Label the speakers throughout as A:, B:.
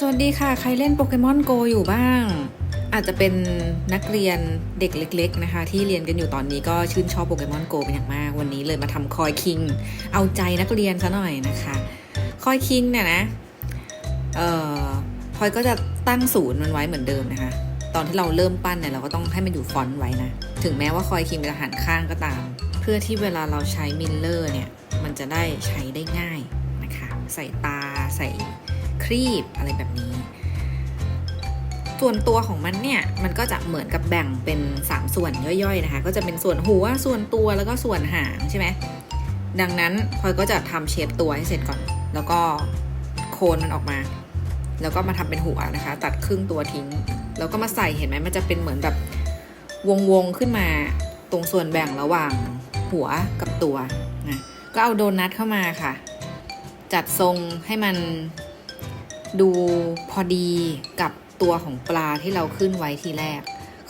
A: สวัสดีค่ะ ใครเล่นโปเกมอนโกอยู่บ้าง อาจจะเป็นนักเรียนเด็กเล็ก ๆนะคะ ที่เรียนกันอยู่ตอนนี้ก็ชื่นชอบโปเกมอนโกเป็นอย่างมาก วันนี้เลยมาทำคอยคิง เอาใจนักเรียนซะหน่อยนะคะ คอยคิงเนี่ยนะ เอ่อพอยก็จะตั้งศูนย์มันไว้เหมือนเดิมนะคะ ตอนที่เราเริ่มปั้นเนี่ยเราก็ต้องให้มันอยู่ฟอนต์ไว้นะ ถึงแม้ว่าคอยคิงเป็นอาหารข้างก็ตาม เพื่อที่เวลาเราใช้มิลเลอร์เนี่ย มันจะได้ใช้ได้ง่ายนะคะ ใส่ตาใส่ ครีบอะไรแบบนี้ ส่วนตัวของมันเนี่ย มันก็จะเหมือนกับแบ่งเป็น 3 ส่วนย่อยๆนะคะ ก็จะเป็นส่วนหัว ส่วนตัวแล้วก็ส่วนหางใช่ไหม ดังนั้นพลอยก็จะทำเชฟตัวให้เสร็จก่อน แล้วก็โคนมันออกมา แล้วก็มาทำเป็นหัวนะคะ ตัดครึ่งตัวทิ้ง แล้วก็มาใส่เห็นไหมมันจะเป็นเหมือนแบบวงๆขึ้นมาตรงส่วนแบ่งระหว่างหัวกับตัวนะก็เอาโดนัทเข้ามาค่ะ จัดทรงให้มัน ดูพอดีกับตัวของปลาที่เราขึ้นไว้ทีแรก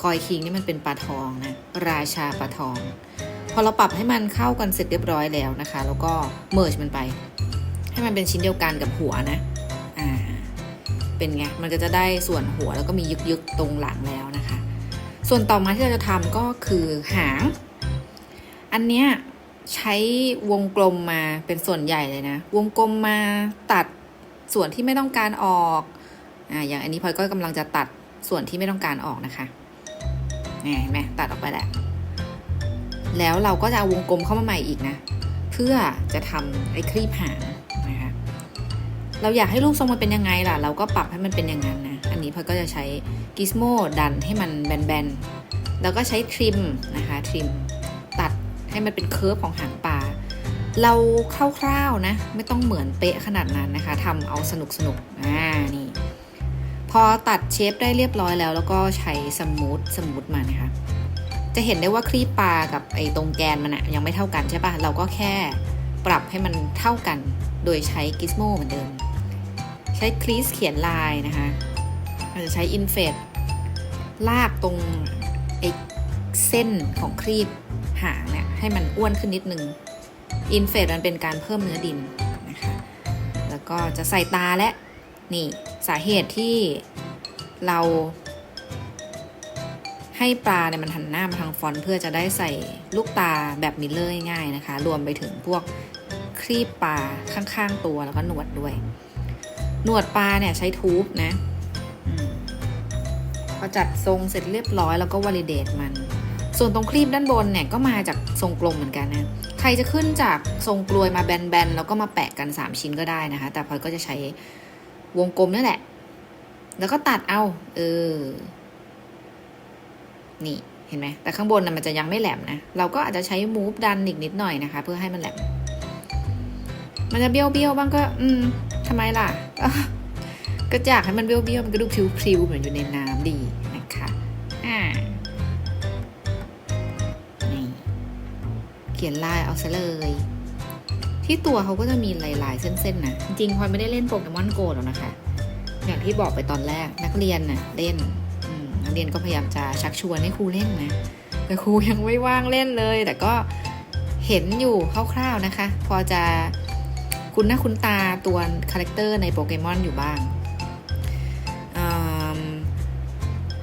A: คอยคิงนี่มันเป็นปลาทองนะราชาปลาทอง พอเราปรับให้มันเข้ากันเสร็จเรียบร้อยแล้วนะคะ แล้วก็เมิร์ชมันไป ให้มันเป็นชิ้นเดียวกันกับหัวนะอ่าเป็นไงมันก็จะได้ส่วนหัวแล้วก็มียึกๆตรงหลังแล้วนะคะ ส่วนต่อมาที่เราจะทำก็คือหาง อันเนี้ยใช้วงกลมมาเป็นส่วนใหญ่เลยนะ วงกลมมาตัด ส่วนที่ไม่ต้องการออกอ่าอย่างอันนี้พลอยก็กำลังจะตัดส่วนที่ไม่ต้องการออกนะคะนี่เห็นไหมตัดออกไปแล้วแล้วเราก็จะเอาวงกลมเข้ามาใหม่อีกนะ เพื่อจะทำไอ้ครีบหางนะคะเราอยากให้รูปทรงมันเป็นยังไงล่ะ เราก็ปรับให้มันเป็นอย่างนั้นนะ อันนี้พลอยก็จะใช้กิสโมดันให้มันแบนๆแล้วก็ใช้ทริมนะคะทริมตัดให้มันเป็นเคิร์ฟของหางปลา เราคร่าวๆนะ ไม่ต้องเหมือนเป๊ะขนาดนั้นนะคะทำเอาสนุกสนุกๆอ่านี่ พอตัดเชฟได้เรียบร้อยแล้ว แล้วก็ใช้สมูทสมูทมานะคะ จะเห็นได้ว่าครีบปลากับไอ้ตรงแกนมันอะยังไม่เท่ากันใช่ปะเราก็แค่ปรับให้มันเท่ากัน โดยใช้กิสโมเหมือนเดิม ใช้ครีสเขียนลายนะคะเราจะใช้อินเฟดลากตรงไอ้เส้นของครีบหางเนี่ยให้มันอ้วนขึ้นนิดนึง อินเฟดมันเป็นการเพิ่มเนื้อดินนะคะแล้วก็จะใส่ตาและนี่สาเหตุที่เราให้ปลาเนี่ยมันหันหน้ามาทางฟอนต์เพื่อจะได้ใส่ลูกตาแบบมิลเลอร์ง่ายนะคะ รวมไปถึงพวกครีบปลาข้างๆตัวแล้วก็หนวดด้วย หนวดปลาเนี่ยใช้ทูบนะพอจัดทรงเสร็จเรียบร้อยแล้วก็วอลิเดตมัน ส่วนตรงครีบด้านบนเนี่ยก็มาจากทรงกลมเหมือนกันนะ ใครจะขึ้นจากทรงกลวยมาแบนๆแล้วก็มาแปะกัน 3 ชิ้นก็ได้นะคะ แต่พลอยก็จะใช้วงกลมนั่นแหละ แล้วก็ตัดเอา เออ นี่เห็นไหม แต่ข้างบนนะมันจะยังไม่แหลมนะ เราก็อาจจะใช้มูฟดันอีกนิดหน่อยนะคะ เพื่อให้มันแหลม มันจะเบี้ยวเบี้ยวๆบ้างก็ อืมทำไมล่ะ ก็อยากให้มันเบี้ยวเบี้ยวๆมันก็ดูพริ้วๆเหมือนอยู่ในน้ำดีนะคะ อ่า เขียนลายเอาซะเลย ที่ตัวเขาก็จะมีลายๆ เส้นๆนะจริงๆพลอยไม่ได้เล่นโปเกมอนโกหรอกนะคะ อย่างที่บอกไปตอนแรกนักเรียนน่ะเล่นนักเรียนก็พยายามจะชักชวนให้ครูเล่นนะแต่ครูยังไม่ว่างเล่นเลย แต่ก็เห็นอยู่คร่าวๆนะคะ พอจะคุณหน้าคุณตาตัวคาแรคเตอร์ในโปเกมอนอยู่บ้าง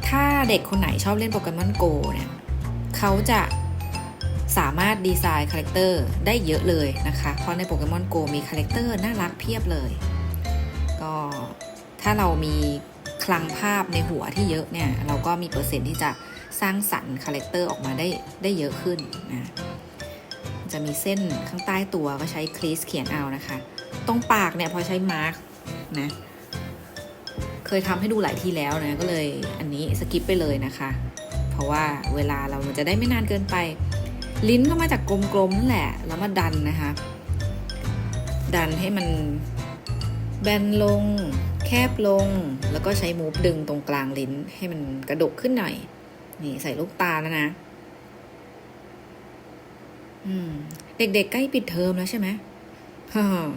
A: ถ้าเด็กคนไหนชอบเล่นโปเกมอนโกเนี่ยเขาจะ สามารถดีไซน์คาแรคเตอร์ได้เยอะเลยนะคะ เพราะในโปเกมอนโกมีคาแรคเตอร์น่ารักเพียบเลย ก็ถ้าเรามีคลังภาพในหัวที่เยอะเนี่ย เราก็มีเปอร์เซ็นต์ที่จะสร้างสรรค์คาแรคเตอร์ออกมาได้ได้เยอะขึ้นนะจะมีเส้นข้างใต้ตัวก็ใช้ครีสเขียนเอานะคะ ตรงปากเนี่ยพอใช้มาร์กนะ เคยทำให้ดูหลายทีแล้วนะ ก็เลยอันนี้สกิปไปเลยนะคะ เพราะว่าเวลาเรามันจะได้ไม่นานเกินไป ลิ้นก็มาจากกลมๆนั่นแหละ แล้วมาดันนะคะ ดันให้มันแบนลง แคบลง แล้วก็ใช้มูฟดึงตรงกลางลิ้นให้มันกระดกขึ้นหน่อย นี่ใส่ลูกตาแล้วนะ อืม เด็กๆใกล้ปิดเทอมแล้วใช่ไหม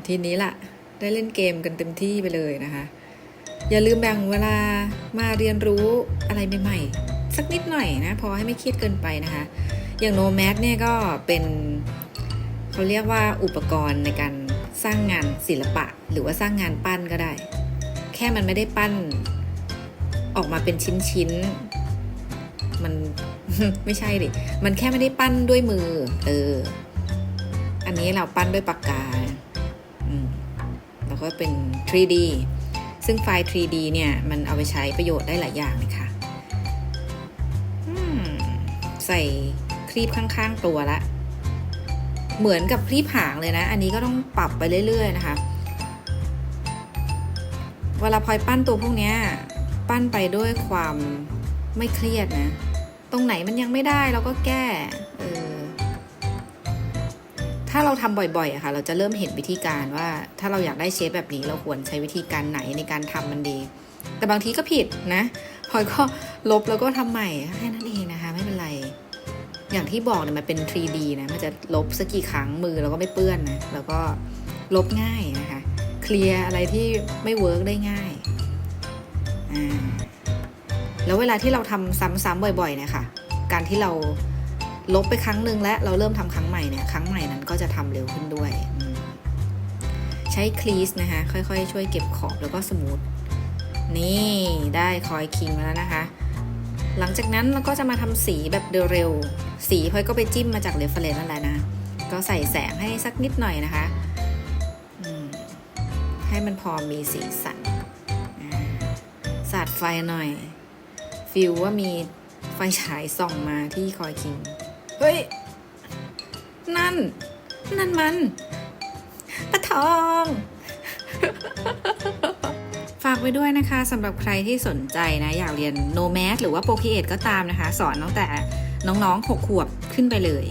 A: ทีนี้ล่ะ ได้เล่นเกมกันเต็มที่ไปเลยนะคะ อย่าลืมแบ่งเวลามาเรียนรู้อะไรใหม่ๆ สักนิดหน่อยนะ พอให้ไม่เครียดเกินไปนะคะ อย่างโนแม d เนี่ยก็เป็นเขาเรียกว่าอุปกรณ์ในการสร้างงานศิลปะ หรือว่าสร้างงานปั้นก็ได้ แค่มันไม่ได้ปั้น ออกมาเป็นชิ้นๆมันไม่ใช่ดิ มันแค่ไม่ได้ปั้นด้วยมือ เออ อันนี้เราปั้นด้วยปากกาแล้วก็เป็น 3D ซึ่งไฟล์ 3D เนี่ย มันเอาไปใช้ประโยชน์ได้หลายอย่างเลยค่ะ ใส่ครีบข้างๆตัวละ เหมือนกับครีบหางเลยนะ อันนี้ก็ต้องปรับไปเรื่อย ๆ นะคะ เวลาพลอยปั้นตัวพวกนี้ปั้นไปด้วยความไม่เครียดนะ ตรงไหนมันยังไม่ได้เราก็แก้เออถ้าเราทำบ่อยๆอะค่ะ เราจะเริ่มเห็นวิธีการว่า ถ้าเราอยากได้เชฟแบบนี้เราควรใช้วิธีการไหนในการทำมันดี แต่บางทีก็ผิดนะพลอยก็ลบแล้วก็ทำใหม่แค่นั้นเองนะคะ ไม่เป็นไร อย่างที่บอกเนี่ยมันเป็น 3D นะมันจะลบสักกี่ครั้งมือเราก็ไม่เปื้อนนะแล้วก็ลบง่ายนะคะเคลียร์อะไรที่ไม่เวิร์กได้ง่ายอ่าแล้วเวลาที่เราทำซ้ำๆบ่อยๆเนี่ยค่ะ การที่เราลบไปครั้งหนึ่งและเราเริ่มทำครั้งใหม่เนี่ยครั้งใหม่นั้นก็จะทำเร็วขึ้นด้วย ใช้คลีสนะคะค่อยๆ ช่วยเก็บขอบแล้วก็สมูทนี่ได้คอยคิงแล้วนะคะ หลังจากนั้นเราก็จะมาทำสีแบบเร็วๆสีพอยก็ไปจิ้มมาจากเรฟเฟรนนั่นแหละนะ ก็ใส่แสงให้สักนิดหน่อยนะคะให้มันพอมีสีสันสาดไฟหน่อย ฟิลว่ามีไฟฉายส่องมาที่คอยคิง เฮ้ย นั่น นั่นมันปะทอง ฝากไว้ด้วยนะคะสำหรับใครที่สนใจนะอยากเรียนโนแมสหรือว่าโปรคีเอทก็ตามนะคะ สอนตั้งแต่น้องๆ 6 ขวบขึ้นไปเลย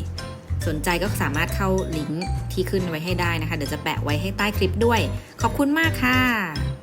A: สนใจก็สามารถเข้าลิงก์ที่ขึ้นไว้ให้ได้นะคะ เดี๋ยวจะแปะไว้ให้ใต้คลิปด้วย ขอบคุณมากค่ะ